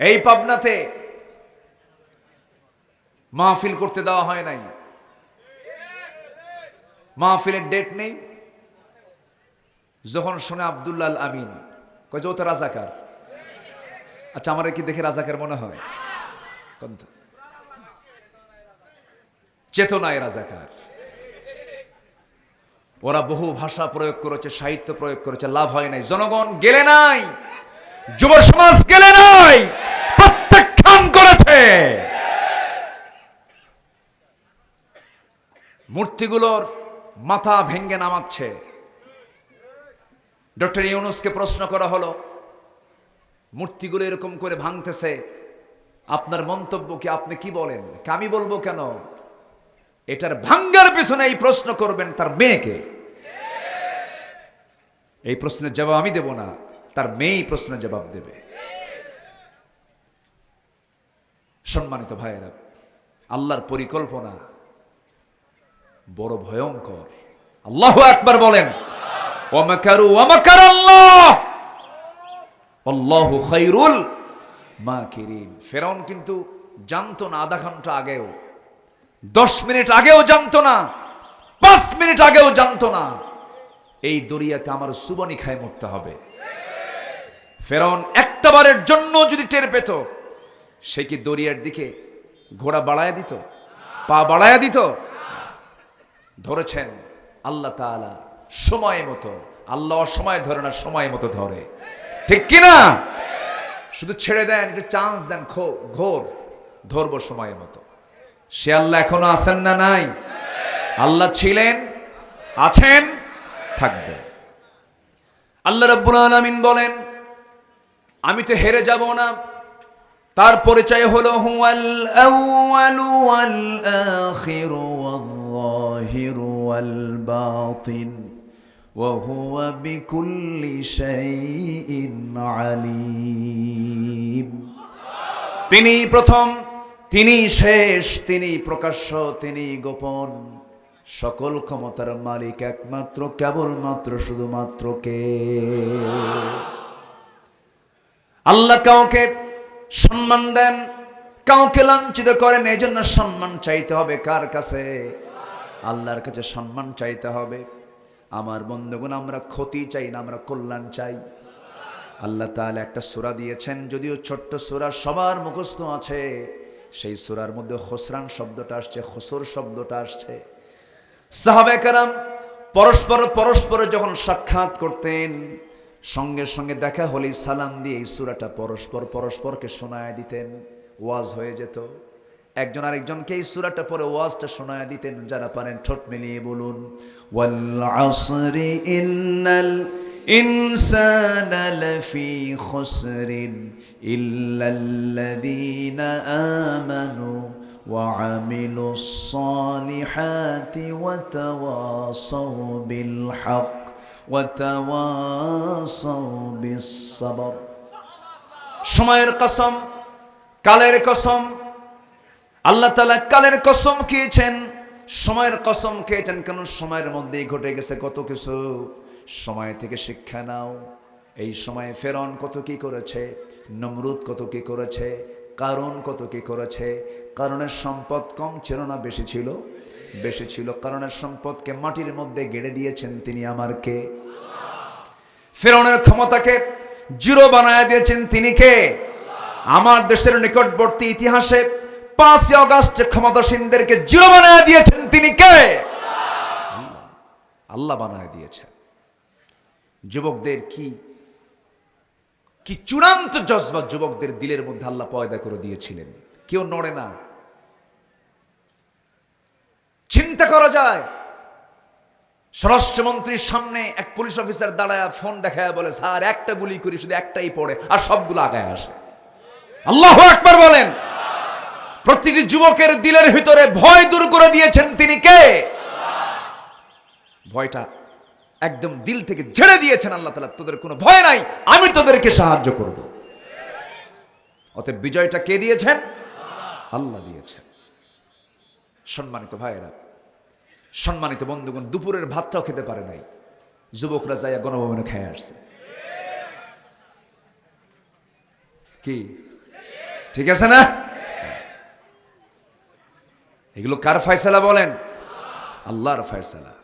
এই পাবনাতে মাহফিল করতে দেওয়া হয় নাই। মাহফিলের ডেট নেই। যখন শোনে আবদুল্লাহ আল আমিন, কয় যে ও তো রাজাকার। আচ্ছা আমার কি দেখে রাজাকার মনে হয়? চেতনায় রাজাকার। ওরা বহু ভাষা প্রয়োগ করেছে, সাহিত্য প্রয়োগ করেছে, লাভ হয় নাই। জনগণ গেলে নাই, যুব সমাজ গেলে নাই প্রত্যাখ্যান করেছে মূর্তিগুলোর মাথা ভেঙ্গে নামাচ্ছে। ডক্টর ইউনুসকে প্রশ্ন করা হলো, মূর্তিগুলো এরকম করে ভাঙতেছে, আপনার মন্তব্য কি আপনি কি বলেন? আমি বলব কেন? এটার ভাঙ্গার পেছনে এই প্রশ্ন করবেন তার মেয়েকে। এই প্রশ্নের জবাব আমি দেব না, তার মেয়েই প্রশ্নের জবাব দেবে। সম্মানিত ভাইয়েরা, আল্লাহর পরিকল্পনা বড় ভয়ঙ্কর। আল্লাহ একবার বলেন আল্লাহু খাইরুল মাকিরিন। ফেরাউন কিন্তু জানতো না আধা ঘণ্টা আগেও। দশ মিনিট আগেও জানতো না, পাঁচ মিনিট আগেও জানতো না, এই দরিয়াতে আমার সুবনি খায় মরতে হবে। ফেরাউন একটা বারের জন্য যদি টের পেত, সে কি দরিয়ার দিকে ঘোড়া বাড়ায় দিত, পা বাড়ায় দিত? ধরেছেন, আল্লাহ তাআলা সময় মতো, আল্লাহ সময় ধরে না, সময় মতো ধরে। ঠিক কিনা শুধু ছেড়ে দেন, একটু চান্স দেন ঘোর, ধরবো সময় মতো। সে আল্লাহ এখনও আছেন না নাই? আল্লাহ ছিলেন, আছেন, থাকবে। আল্লাহ রাব্বুল আলামিন বলেন, আমি তো হেরে যাব না। তার পরিচয় হলো যাহিরু ওয়াল বাতিন وهو بكل شيء عليم তিনি প্রথম তিনি শেষ তিনি প্রকাশ্য তিনি গোপন সকল ক্ষমতার মালিক একমাত্র কেবলমাত্র শুধুমাত্র কে আল্লাহ কাউকে সম্মান দেন কাউকে লাঞ্ছিত করেন এই জন্য সম্মান চাইতে হবে কার কাছে আল্লাহর কাছে সম্মান চাইতে হবে। আমার বন্ধুগণ, আমরা ক্ষতি চাই না, আমরা কল্যাণ চাই। আল্লাহ তাআলা একটা সুরা দিয়েছেন, যদিও ছোট্ট সুরা সবার মুখস্থ আছে। সেই সূরার মধ্যে খসরান শব্দটা আসছে, খসর শব্দটা আসছে। সাহাবে কারাম পরস্পর পরস্পর যখন সাক্ষাৎ করতেন, সঙ্গে সঙ্গে দেখা হলেই সালাম দিয়ে এই সুরাটা পরস্পর পরস্পরকে শোনায় দিতেন। ওয়াজ হয়ে যেত। একজন আরেকজনকে এই সূরাটা পরে ওয়াজটা শোনায় দিতেন যারা পারেন ঠোঁট মিলিয়ে বলুন ওয়াল আসরি ইন্নাল ইনসানা লাফি খুসরিন ইল্লাল্লাযীনা আমানু وعملوا الصالحات وتواصوا بالحق وتواصوا بالصبر সময়ের কসম কালের কসম আল্লাহ তালা কালের কসম খেয়েছেন, সময়ের কসম খেয়েছেন, কেন সময়ের মধ্যেই ঘটে গেছে কত কিছু? সময় থেকে শিক্ষা নাও। এই সময়ে ফেরন কত কি করেছে? নমরুদ কত কি করেছে? কারণ কত কি করেছে? কারণের সম্পদ কম ছিল না বেশি ছিল? বেশি ছিল। কারণের সম্পদকে মাটির মধ্যে গেড়ে দিয়েছেন তিনি আমার কে? ফেরনের ক্ষমতাকে জিরো বানায় দিয়েছেন তিনি কে? আমার দেশের নিকটবর্তী ইতিহাসে পাঁচই অগাস্ট ক্ষমতাসীনদেরকে জিরো বানায় দিয়েছেন তিনি কে? আল্লাহ। বানায় দিয়েছেন। যুবকদের কি কি চূড়ান্ত জজবা যুবকদের দিলের মধ্যে আল্লাহ পয়দা করে দিয়েছিলেন? কেউ নড়ে না। চিন্তা করা যায়। স্বরাষ্ট্রমন্ত্রীর সামনে এক পুলিশ অফিসার দাঁড়ায় ফোন দেখায় বলে, স্যার, একটা গুলি করি, শুধু একটাই পড়ে, আর সবগুলো আগায় আসে। আল্লাহ একবার বলেন। প্রতিটি যুবকের দিলের ভিতরে ভয় দূর করে দিয়েছেন তিনি কে? ভয়টা একদম দিল থেকে ঝেড়ে দিয়েছেন আল্লাহ তালা তোদের কোনো ভয় নাই, আমি তোদেরকে সাহায্য করব। অতএব বিজয়টা কে দিয়েছেন? আল্লাহ দিয়েছেন। সম্মানিত ভাইয়েরা, সম্মানিত বন্ধুগণ, দুপুরের ভাতটাও খেতে পারে নাই। যুবকরা যাইয়া গণভবনে খেয়ে আসছে। কি? ঠিক আছে না? এগুলো কার ফয়সালা বলেন? আল্লাহর ফয়সালা।